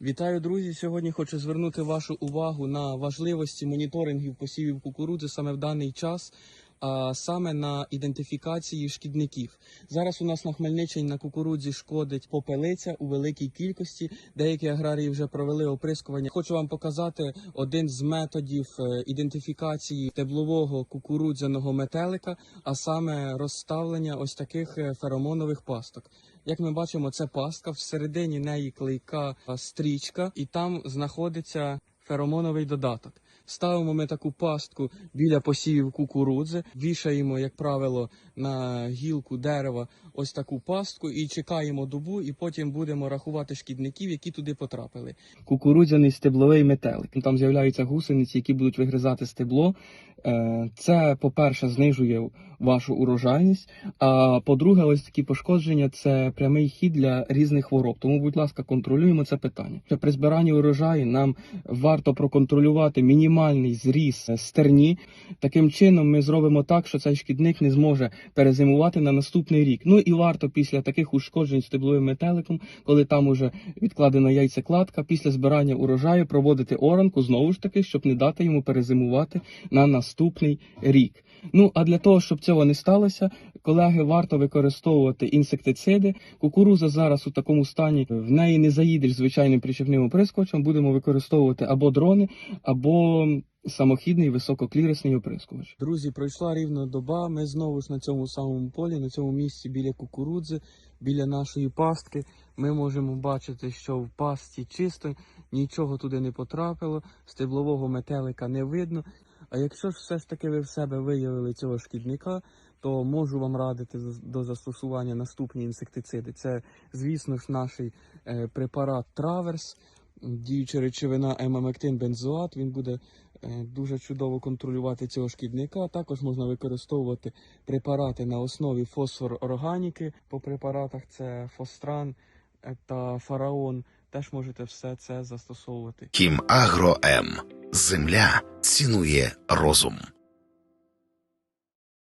Вітаю, друзі! Сьогодні хочу звернути вашу увагу на важливості моніторингів посівів кукурудзи саме в даний час, а саме на ідентифікації шкідників. Зараз у нас на Хмельниччині на кукурудзі шкодить попелиця у великій кількості. Деякі аграрії вже провели оприскування. Хочу вам показати один з методів е, ідентифікації теблового кукурудзяного метелика, а саме розставлення ось таких е, феромонових пасток. Як ми бачимо, це пастка, всередині неї клейка стрічка, і там знаходиться феромоновий додаток. Ставимо ми таку пастку біля посівів кукурудзи, вішаємо, як правило, на гілку дерева ось таку пастку і чекаємо добу, і потім будемо рахувати шкідників, які туди потрапили. Кукурудзяний стебловий метелик. Там з'являються гусениці, які будуть вигризати стебло. Е, Це, по-перше, знижує вашу урожайність. А по-друге, ось такі пошкодження це прямий хід для різних хвороб. Тому, будь ласка, контролюємо це питання. При збиранні урожаю нам варто проконтролювати мінімальний зріс е, стерні. Таким чином, ми зробимо так, що цей шкідник не зможе перезимувати на наступний рік. Ну і варто після таких ушкоджень стебловим метеликом, коли там уже відкладена яйцекладка, після збирання урожаю проводити оранку знову ж таки, щоб не дати йому перезимувати на наступний рік. Ну а для того, щоб цього не сталося, колеги, варто використовувати інсектициди. Кукуруза зараз у такому стані в неї не заїдеш звичайним причепним оприскувачем. Будемо використовувати або дрони, або самохідний висококлірисний оприскувач. Друзі, пройшла рівно доба. Ми знову ж на цьому самому полі, на цьому місці біля кукурудзи, біля нашої пастки. Ми можемо бачити, що в пасті чисто, нічого туди не потрапило, стеблового метелика не видно. А якщо ж все ж таки ви в себе виявили цього шкідника, то можу вам радити до застосування наступні інсектициди. Це, звісно ж, наш е, препарат Траверс, діюча речовина емамектин бензоат. Він буде е, дуже чудово контролювати цього шкідника. Також можна використовувати препарати на основі фосфор органіки. По препаратах це фостран та фараон. Теж можете все це застосовувати. Кім Агро М. Земля цінує розум.